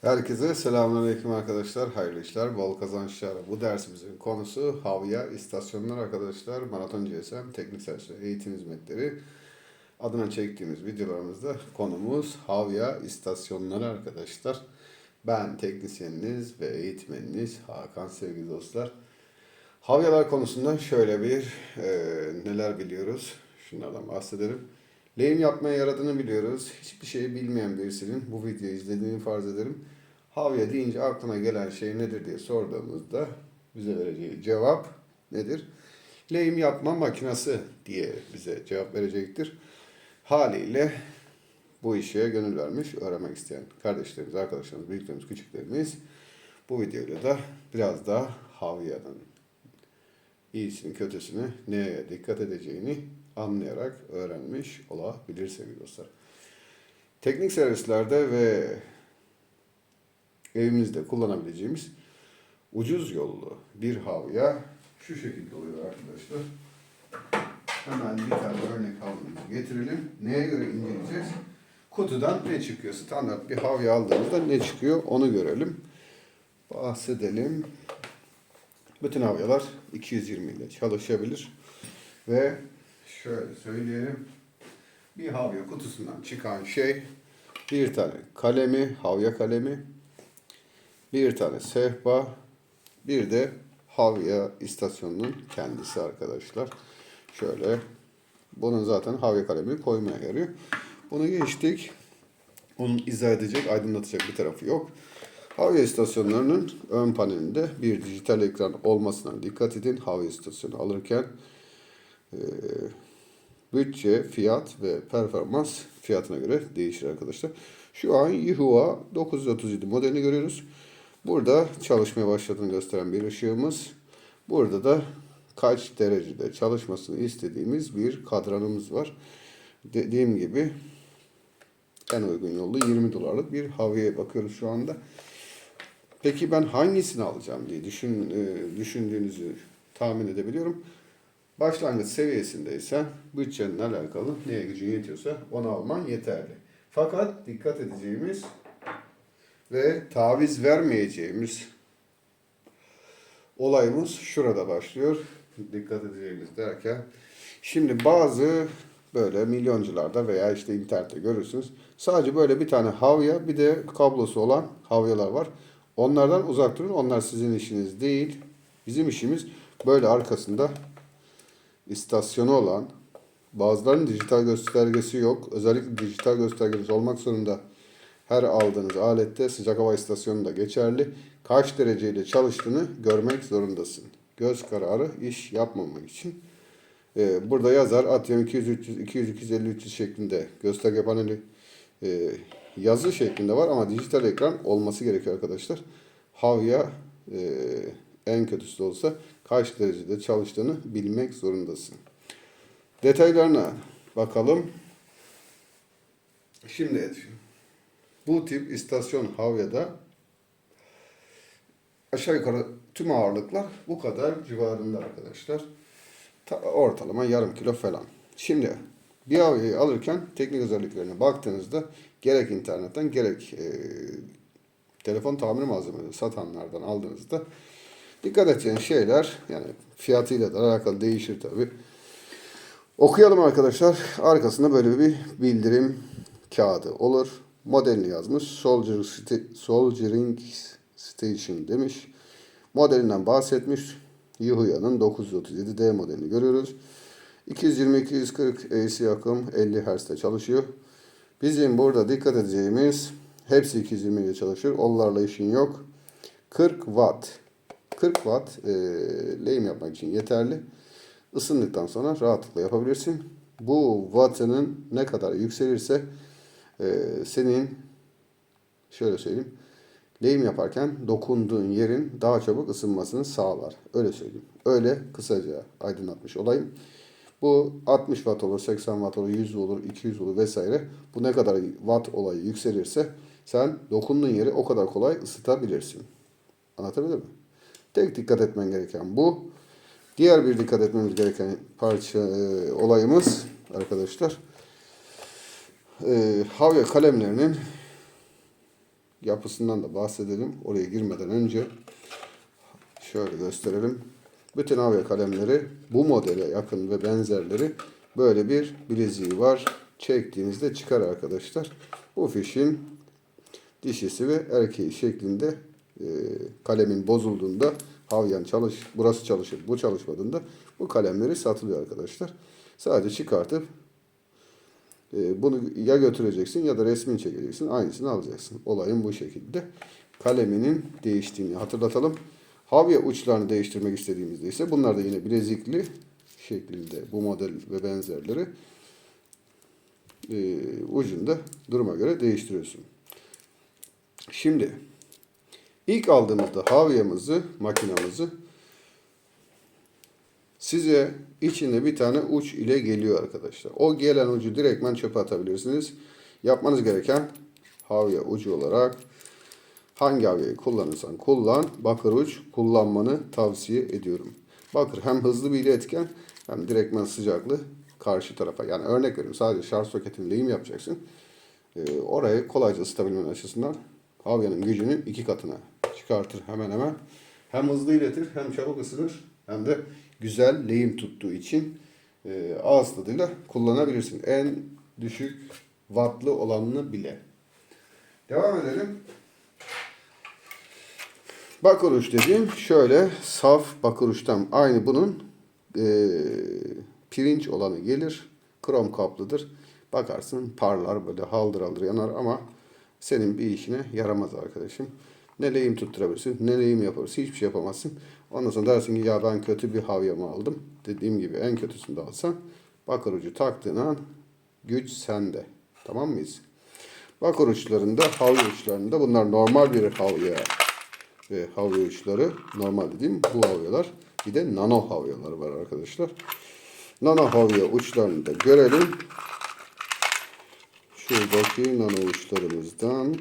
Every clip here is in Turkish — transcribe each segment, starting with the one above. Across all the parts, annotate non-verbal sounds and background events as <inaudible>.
Herkese selamünaleyküm arkadaşlar. Hayırlı işler, bol kazançlar. Bu dersimizin konusu Havya istasyonlar arkadaşlar. Maraton GSM Teknik Servis Eğitim Hizmetleri. Adına çektiğimiz videolarımızda konumuz Havya istasyonları arkadaşlar. Ben teknisyeniniz ve eğitmeniniz Hakan sevgili dostlar. Havyalar konusunda şöyle bir e, neler biliyoruz. Şunlardan bahsedelim. Lehim yapmaya yaradığını biliyoruz. Hiçbir şeyi bilmeyen birisinin bu videoyu izlediğini farz ederim. Havya deyince aklına gelen şey nedir diye sorduğumuzda bize vereceği cevap nedir? Lehim yapma makinesi diye bize cevap verecektir. Haliyle bu işe gönül vermiş, öğrenmek isteyen kardeşlerimiz, arkadaşlarımız, büyüklerimiz, küçüklerimiz bu videoyla da biraz daha Havya'nın iyisini kötüsünü neye dikkat edeceğini anlayarak öğrenmiş olabilir sevgili dostlar. Teknik servislerde ve evimizde kullanabileceğimiz ucuz yollu bir havya şu şekilde oluyor arkadaşlar. Hemen bir tane örnek havlumuzu getirelim. Neye göre inceleyeceğiz? Kutudan ne çıkıyor? Standart bir havya aldığımızda ne çıkıyor onu görelim. Bahsedelim. Bütün havyalar 220 ile çalışabilir. Ve şöyle söyleyelim. Bir havya kutusundan çıkan şey bir tane kalemi, havya kalemi, bir tane sehpa, bir de havya istasyonunun kendisi arkadaşlar. Şöyle bunun zaten havya kalemi koymaya yarıyor. Bunu geçtik. Onun izah edecek, aydınlatacak bir tarafı yok. Havya istasyonlarının ön panelinde bir dijital ekran olmasına dikkat edin. Havya istasyonu alırken bütçe, fiyat ve performans fiyatına göre değişir arkadaşlar. Şu an Yihua 937 modelini görüyoruz. Burada çalışmaya başladığını gösteren bir ışığımız. Burada da kaç derecede çalışmasını istediğimiz bir kadranımız var. Dediğim gibi en uygun yolda 20 dolarlık bir havyaya bakıyoruz şu anda. Peki ben hangisini alacağım diye düşün, e, düşündüğünüzü tahmin edebiliyorum. Başlangıç seviyesindeysen bütçenin alakalı neye gücün yetiyorsa onu alman yeterli. Fakat dikkat edeceğimiz ve taviz vermeyeceğimiz olayımız şurada başlıyor. Dikkat edeceğimiz derken şimdi bazı böyle milyoncularda veya işte internette görürsünüz. Sadece böyle bir tane havya bir de kablosu olan havyalar var. Onlardan uzak durun. Onlar sizin işiniz değil. Bizim işimiz böyle arkasında istasyonu olan bazılarının dijital göstergesi yok. Özellikle dijital göstergeniz olmak zorunda. Her aldığınız alette sıcak hava istasyonu da geçerli. Kaç dereceyle çalıştığını görmek zorundasın. Göz kararı iş yapmamak için. Ee, burada yazar atıyorum 200, 300, 200, 250, 300 şeklinde gösterge paneli e, yazı şeklinde var ama dijital ekran olması gerekiyor arkadaşlar. Havya e, en kötüsü de olsa kaç derecede çalıştığını bilmek zorundasın. Detaylarına bakalım. Şimdi bu tip istasyon havyada aşağı yukarı tüm ağırlıklar bu kadar civarında arkadaşlar. Ta- ortalama yarım kilo falan. Şimdi bir havyayı alırken teknik özelliklerine baktığınızda gerek internetten gerek e, telefon tamir malzemeleri satanlardan aldığınızda dikkat edeceğiniz şeyler yani fiyatıyla da alakalı değişir tabi. Okuyalım arkadaşlar. Arkasında böyle bir bildirim kağıdı olur. Modelini yazmış. Soldier Sta- Soldiering Station demiş. Modelinden bahsetmiş. Yuhuya'nın 937D modelini görüyoruz. 220-240 AC akım 50 Hz'de çalışıyor. Bizim burada dikkat edeceğimiz hepsi 220 ile çalışır. Onlarla işin yok. 40 watt. 40 watt e, lehim yapmak için yeterli. Isındıktan sonra rahatlıkla yapabilirsin. Bu wattının ne kadar yükselirse e, senin şöyle söyleyeyim lehim yaparken dokunduğun yerin daha çabuk ısınmasını sağlar. Öyle söyleyeyim. Öyle kısaca aydınlatmış olayım. Bu 60 watt olur, 80 watt olur, 100 olur, 200 olur vesaire. Bu ne kadar watt olayı yükselirse sen dokunduğun yeri o kadar kolay ısıtabilirsin. Anlatabildim mi? Tek dikkat etmen gereken bu. Diğer bir dikkat etmemiz gereken parça e, olayımız arkadaşlar e, havya kalemlerinin yapısından da bahsedelim. Oraya girmeden önce şöyle gösterelim. Bütün havya kalemleri bu modele yakın ve benzerleri böyle bir bileziği var. Çektiğinizde çıkar arkadaşlar. Bu fişin dişisi ve erkeği şeklinde e, kalemin bozulduğunda havyan çalış, burası çalışır, bu çalışmadığında bu kalemleri satılıyor arkadaşlar. Sadece çıkartıp e, bunu ya götüreceksin ya da resmini çekeceksin. Aynısını alacaksın. Olayın bu şekilde. Kaleminin değiştiğini hatırlatalım. Havya uçlarını değiştirmek istediğimizde ise bunlar da yine bilezikli şeklinde bu model ve benzerleri e, ucunda duruma göre değiştiriyorsun. Şimdi ilk aldığımızda havyamızı, makinamızı size içinde bir tane uç ile geliyor arkadaşlar. O gelen ucu direktmen çöpe atabilirsiniz. Yapmanız gereken havya ucu olarak hangi havyayı kullanırsan kullan, bakır uç kullanmanı tavsiye ediyorum. Bakır hem hızlı bir iletken hem direktmen sıcaklı karşı tarafa. Yani örnek veriyorum sadece şarj soketini lehim yapacaksın. Ee, orayı kolayca ısıtabilmen açısından havyanın gücünü iki katına çıkartır hemen hemen. Hem hızlı iletir hem çabuk ısınır hem de güzel lehim tuttuğu için e, ağız tadıyla kullanabilirsin. En düşük wattlı olanını bile. Devam edelim. Bakır uç dediğim şöyle saf bakır uçtan aynı bunun e, pirinç olanı gelir. Krom kaplıdır. Bakarsın parlar böyle haldır haldır yanar ama senin bir işine yaramaz arkadaşım. Ne lehim tutturabilirsin, ne lehim yaparsın, hiçbir şey yapamazsın. Ondan sonra dersin ki ya ben kötü bir havyamı aldım. Dediğim gibi en kötüsünü de alsan bakır ucu taktığın an güç sende. Tamam mıyız? Bakır uçlarında, havya uçlarında bunlar normal bir havya ve havya uçları. Normal dediğim bu havyalar. Bir de nano havyaları var arkadaşlar. Nano havya uçlarını da görelim. Şuradaki nano uçlarımızdan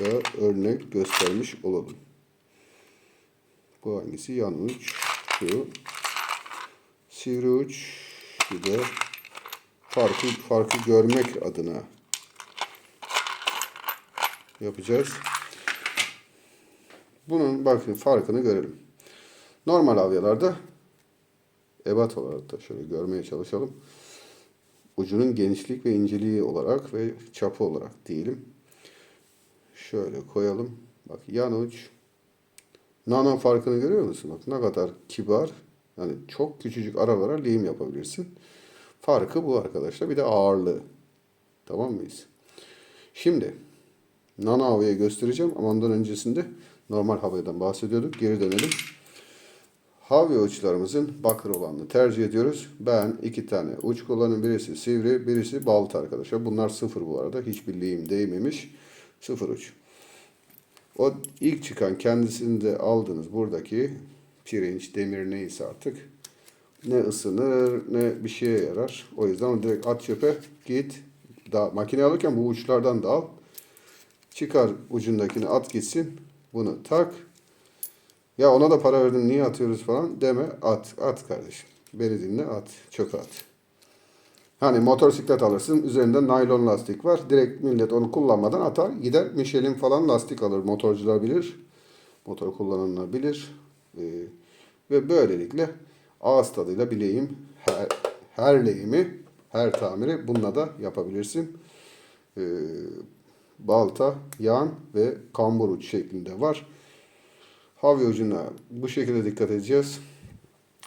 da örnek göstermiş olalım. Bu hangisi? Yan uç. Şu. Sivri uç. Bir de farkı, farkı görmek adına yapacağız. Bunun bakın farkını görelim. Normal avyalarda ebat olarak da şöyle görmeye çalışalım. Ucunun genişlik ve inceliği olarak ve çapı olarak diyelim. Şöyle koyalım. Bak yan uç. Nano farkını görüyor musun? Bak ne kadar kibar. Yani çok küçücük aralara lehim yapabilirsin. Farkı bu arkadaşlar. Bir de ağırlığı. Tamam mıyız? Şimdi nano havayı göstereceğim ama ondan öncesinde normal havadan bahsediyorduk. Geri dönelim. Havya uçlarımızın bakır olanını tercih ediyoruz. Ben iki tane uç kullanıyorum. Birisi sivri, birisi balta arkadaşlar. Bunlar sıfır bu arada. Hiçbir lehim değmemiş. Sıfır uç. O ilk çıkan kendisinde aldığınız buradaki pirinç, demir neyse artık ne ısınır ne bir şeye yarar. O yüzden onu direkt at çöpe git. Da, makine alırken bu uçlardan da al. Çıkar ucundakini at gitsin. Bunu tak. Ya ona da para verdim niye atıyoruz falan deme. At, at kardeşim. Beni dinle at. Çöpe at. Hani motosiklet alırsın üzerinde naylon lastik var. Direkt millet onu kullanmadan atar gider Michelin falan lastik alır. Motorcular bilir. Motor kullananlar bilir. Ee, ve böylelikle ağız tadıyla bileyim her, her lehimi her tamiri bununla da yapabilirsin. Ee, balta, yan ve kambur uç şeklinde var. Havya ucuna bu şekilde dikkat edeceğiz.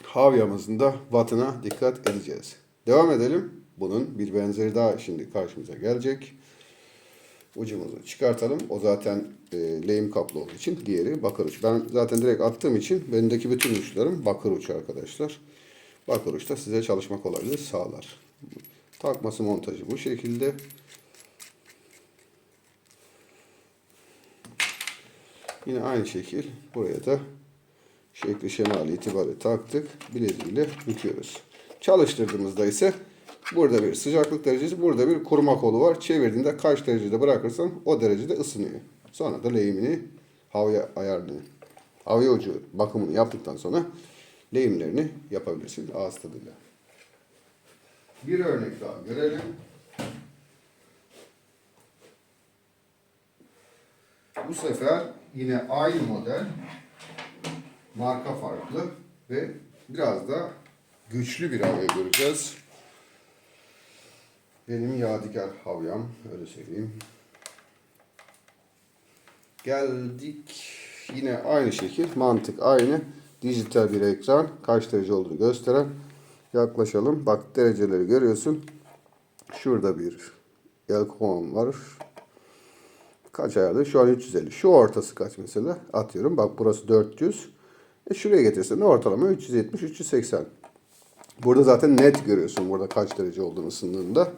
Havyamızın da wattına dikkat edeceğiz. Devam edelim. Bunun bir benzeri daha şimdi karşımıza gelecek. Ucumuzu çıkartalım. O zaten e, lehim kaplı olduğu için diğeri bakır uç. Ben zaten direkt attığım için bendeki bütün uçlarım bakır uç arkadaşlar. Bakır uç da size çalışma kolaylığı sağlar. Takması montajı bu şekilde. Yine aynı şekil buraya da şekli şemali itibariyle taktık. Bileziğiyle büküyoruz. Çalıştırdığımızda ise burada bir sıcaklık derecesi, burada bir kuruma kolu var. Çevirdiğinde kaç derecede bırakırsan o derecede ısınıyor. Sonra da lehimini, havya ayarını, havya ucu bakımını yaptıktan sonra lehimlerini yapabilirsin ağız tadıyla. Bir örnek daha görelim. Bu sefer yine aynı model. Marka farklı ve biraz da güçlü bir havya göreceğiz. Benim yadigar havyam öyle söyleyeyim. Geldik yine aynı şekil mantık aynı. Dijital bir ekran kaç derece olduğunu gösteren yaklaşalım. Bak dereceleri görüyorsun. Şurada bir Elcom var. Kaç ayarda? Şu an 350. Şu ortası kaç mesela? Atıyorum. Bak burası 400. E şuraya getirsen ortalama 370-380. Burada zaten net görüyorsun burada kaç derece olduğunu ısındığında.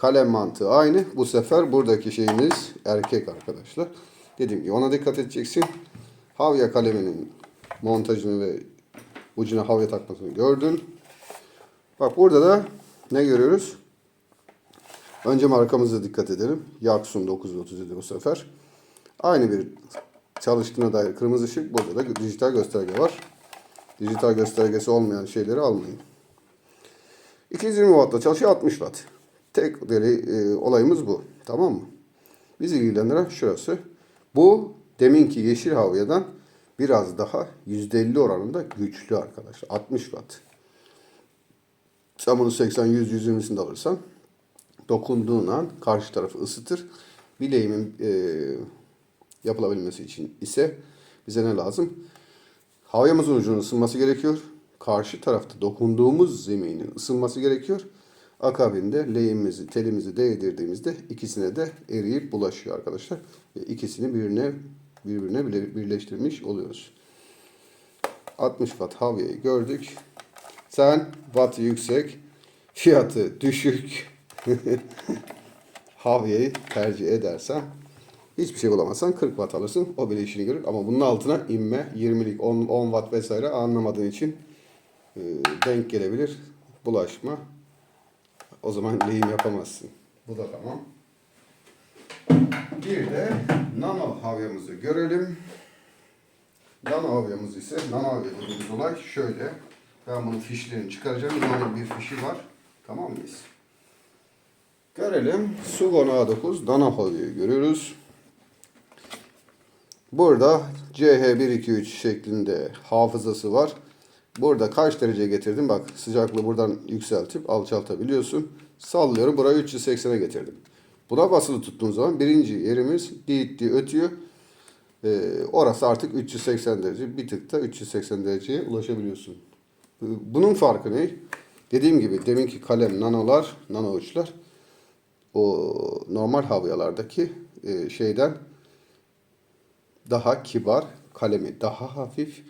Kalem mantığı aynı. Bu sefer buradaki şeyimiz erkek arkadaşlar. Dediğim gibi ona dikkat edeceksin. Havya kaleminin montajını ve ucuna havya takmasını gördün. Bak burada da ne görüyoruz? Önce markamıza dikkat edelim. Yaksun 937 bu sefer. Aynı bir çalıştığına dair kırmızı ışık. Burada da dijital gösterge var. Dijital göstergesi olmayan şeyleri almayın. 220 Watt'la çalışıyor 60 Watt. Tek deli e, olayımız bu. Tamam mı? Bizi ilgilendiren şurası. Bu deminki yeşil havyadan biraz daha %50 oranında güçlü arkadaşlar. 60 Watt. Sen bunu 80, 100, 120'sinde alırsan dokunduğun an karşı tarafı ısıtır. Bileğimin e, yapılabilmesi için ise bize ne lazım? Havyamızın ucunun ısınması gerekiyor. Karşı tarafta dokunduğumuz zeminin ısınması gerekiyor. Akabinde leğimizi, telimizi değdirdiğimizde ikisine de eriyip bulaşıyor arkadaşlar. Ve ikisini birbirine birbirine birleştirmiş oluyoruz. 60 watt havyayı gördük. Sen wattı yüksek, fiyatı düşük <laughs> havyayı tercih edersen hiçbir şey bulamazsan 40 watt alırsın. O bile işini görür. Ama bunun altına inme 20'lik 10, 10 watt vesaire anlamadığın için e, denk gelebilir. Bulaşma. O zaman lehim yapamazsın. Bu da tamam. Bir de nano havyamızı görelim. Nano havyamız ise nano havya dediğimiz olay şöyle. Ben bunun fişlerini çıkaracağım. Nano bir fişi var. Tamam mıyız? Görelim. Sugon A9 nano havyayı görüyoruz. Burada CH123 şeklinde hafızası var. Burada kaç derece getirdim? Bak sıcaklığı buradan yükseltip alçaltabiliyorsun. Sallıyorum burayı 380'e getirdim. Buna basılı tuttuğun zaman birinci yerimiz dit diye ötüyor. Ee, orası artık 380 derece. Bir tık da 380 dereceye ulaşabiliyorsun. Ee, Bunun farkı ne? Dediğim gibi deminki kalem nanolar, nano uçlar o normal havyalardaki e, şeyden daha kibar, kalemi daha hafif,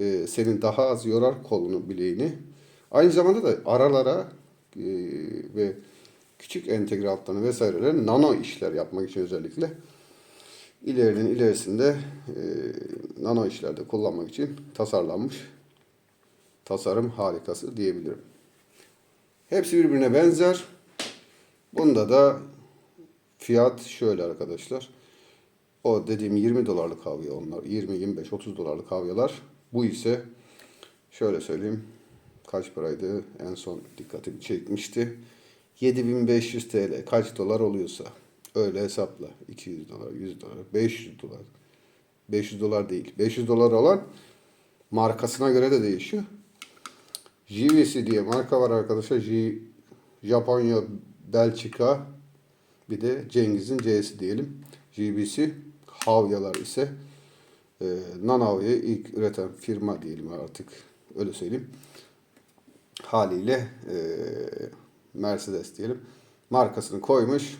e, senin daha az yorar kolunu, bileğini. Aynı zamanda da aralara e, ve küçük entegre altlarına vesaireleri nano işler yapmak için özellikle ilerinin ilerisinde e, nano işlerde kullanmak için tasarlanmış tasarım harikası diyebilirim. Hepsi birbirine benzer. Bunda da fiyat şöyle arkadaşlar. O dediğim 20 dolarlık havya onlar. 20, 25, 30 dolarlık havyalar. Bu ise şöyle söyleyeyim. Kaç paraydı? En son dikkatimi çekmişti. 7500 TL. Kaç dolar oluyorsa. Öyle hesapla. 200 dolar, 100 dolar, 500 dolar. 500 dolar değil. 500 dolar olan markasına göre de değişiyor. JVC diye marka var arkadaşlar. J Japonya, Belçika, bir de Cengiz'in C'si diyelim. JBC Havyalar ise e, Nan Havya'yı ilk üreten firma diyelim artık öyle söyleyeyim. Haliyle e, Mercedes diyelim. Markasını koymuş.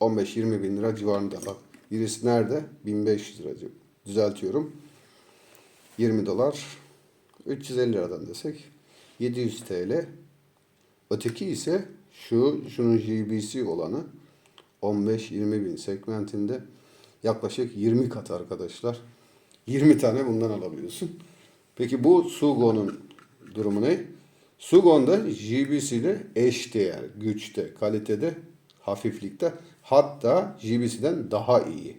15-20 bin lira civarında. Bak birisi nerede? 1500 lira düzeltiyorum. 20 dolar 350 liradan desek 700 TL. Öteki ise şu şunun JBC olanı 15-20 bin segmentinde yaklaşık 20 kat arkadaşlar. 20 tane bundan alabiliyorsun. Peki bu Sugo'nun durumu ne? Sugon'da JBC'de eşdeğer, güçte, kalitede, hafiflikte hatta JBC'den daha iyi.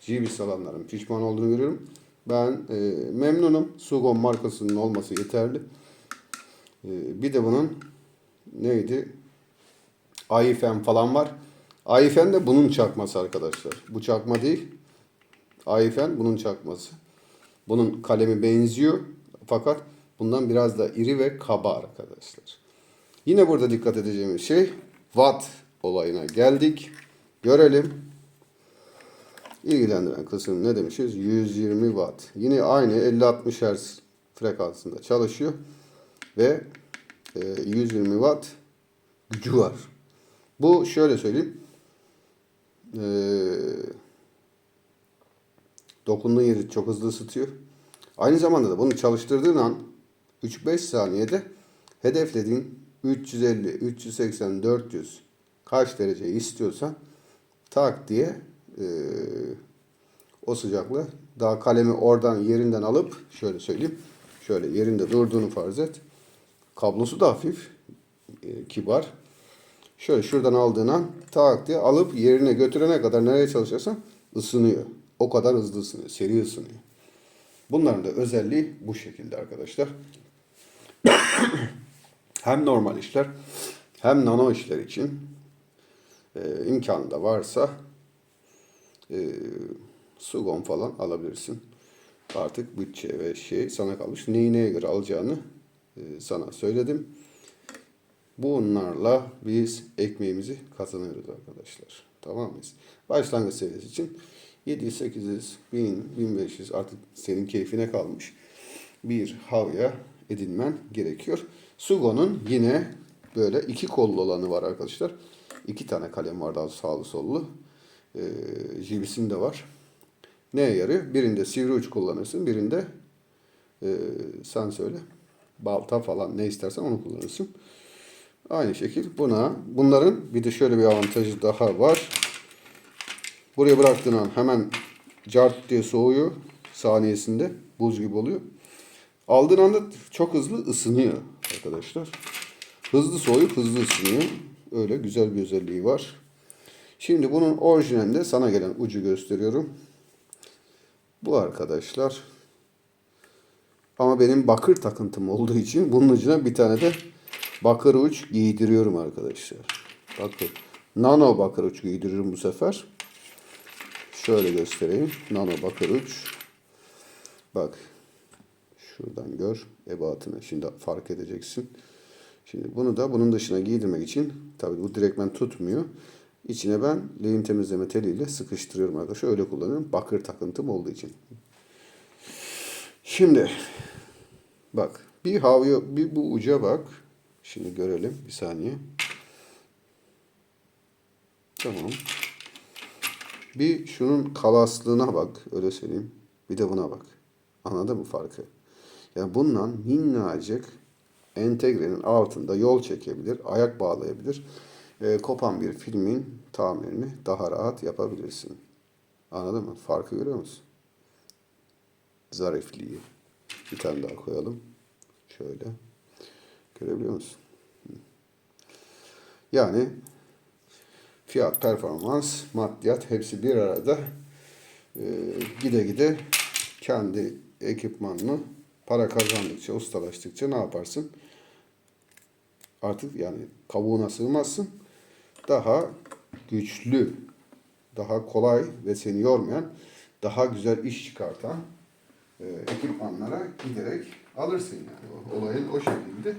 JBC alanların pişman olduğunu görüyorum. Ben e, memnunum. Sugon markasının olması yeterli. E, bir de bunun neydi? AIFM falan var. Ayfen de bunun çakması arkadaşlar. Bu çakma değil. Ayfen bunun çakması. Bunun kalemi benziyor. Fakat bundan biraz da iri ve kaba arkadaşlar. Yine burada dikkat edeceğimiz şey watt olayına geldik. Görelim. İlgilendiren kısım ne demişiz? 120 watt. Yine aynı 50-60 Hz frekansında çalışıyor. Ve e, 120 watt gücü var. Bu şöyle söyleyeyim. E, dokunduğun yeri çok hızlı ısıtıyor. Aynı zamanda da bunu çalıştırdığın an 3-5 saniyede hedeflediğin 350, 380, 400 kaç derece istiyorsan tak diye e, o sıcaklığı daha kalemi oradan yerinden alıp şöyle söyleyeyim. Şöyle yerinde durduğunu farz et. Kablosu da hafif, e, kibar. Şöyle şuradan aldığın an tak diye alıp yerine götürene kadar nereye çalışırsan ısınıyor. O kadar hızlı ısınıyor, seri ısınıyor. Bunların da özelliği bu şekilde arkadaşlar. <coughs> hem normal işler hem nano işler için e, imkanı da varsa e, Sugon falan alabilirsin. Artık bütçe ve şey sana kalmış. Neyi neye göre alacağını e, sana söyledim. Bunlarla biz ekmeğimizi kazanıyoruz arkadaşlar. Tamam mıyız? Başlangıç seviyesi için 700, 800, 1000, 1500 artık senin keyfine kalmış bir havya edinmen gerekiyor. Sugo'nun yine böyle iki kollu olanı var arkadaşlar. İki tane kalem var daha sağlı sollu. Ee, Jibis'in de var. Neye yarıyor? Birinde sivri uç kullanırsın. Birinde e, sen söyle balta falan ne istersen onu kullanırsın. Aynı şekil buna bunların bir de şöyle bir avantajı daha var. Buraya bıraktığın an hemen cart diye soğuyor saniyesinde buz gibi oluyor. Aldığın anda çok hızlı ısınıyor arkadaşlar. Hızlı soğuyup hızlı ısınıyor. Öyle güzel bir özelliği var. Şimdi bunun orijinalinde sana gelen ucu gösteriyorum. Bu arkadaşlar. Ama benim bakır takıntım olduğu için bunun ucuna bir tane de bakır uç giydiriyorum arkadaşlar. Bakın. Nano bakır uç giydiriyorum bu sefer. Şöyle göstereyim. Nano bakır uç. Bak. Şuradan gör ebatını. Şimdi fark edeceksin. Şimdi bunu da bunun dışına giydirmek için tabii bu direktmen tutmuyor. İçine ben lehim temizleme teliyle sıkıştırıyorum arkadaşlar. Öyle kullanıyorum. Bakır takıntım olduğu için. Şimdi bak bir havya bir bu uca bak. Şimdi görelim bir saniye. Tamam. Bir şunun kalaslığına bak. Öyle söyleyeyim. Bir de buna bak. Anladın mı farkı? Yani bundan minnacık entegrenin altında yol çekebilir, ayak bağlayabilir. E, kopan bir filmin tamirini daha rahat yapabilirsin. Anladın mı? Farkı görüyor musun? Zarifliği. Bir tane daha koyalım. Şöyle. Görebiliyor musun? Yani fiyat, performans, maddiyat hepsi bir arada e, gide gide kendi ekipmanını para kazandıkça, ustalaştıkça ne yaparsın? Artık yani kabuğuna sığmazsın. Daha güçlü, daha kolay ve seni yormayan, daha güzel iş çıkartan e, ekipmanlara giderek alırsın yani. Olayın o şekilde.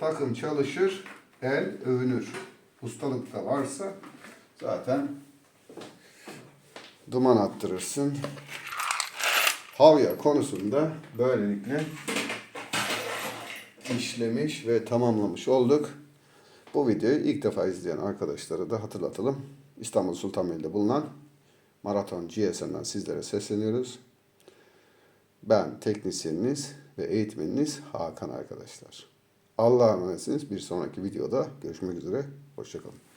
Takım çalışır, el övünür. Ustalık da varsa zaten duman attırırsın. Havya konusunda böylelikle işlemiş ve tamamlamış olduk. Bu videoyu ilk defa izleyen arkadaşlara da hatırlatalım. İstanbul Sultanbeyli'de bulunan Maraton GSM'den sizlere sesleniyoruz. Ben teknisyeniniz ve eğitmeniniz Hakan arkadaşlar. Allah'a emanetsiniz. Bir sonraki videoda görüşmek üzere. Hoşçakalın.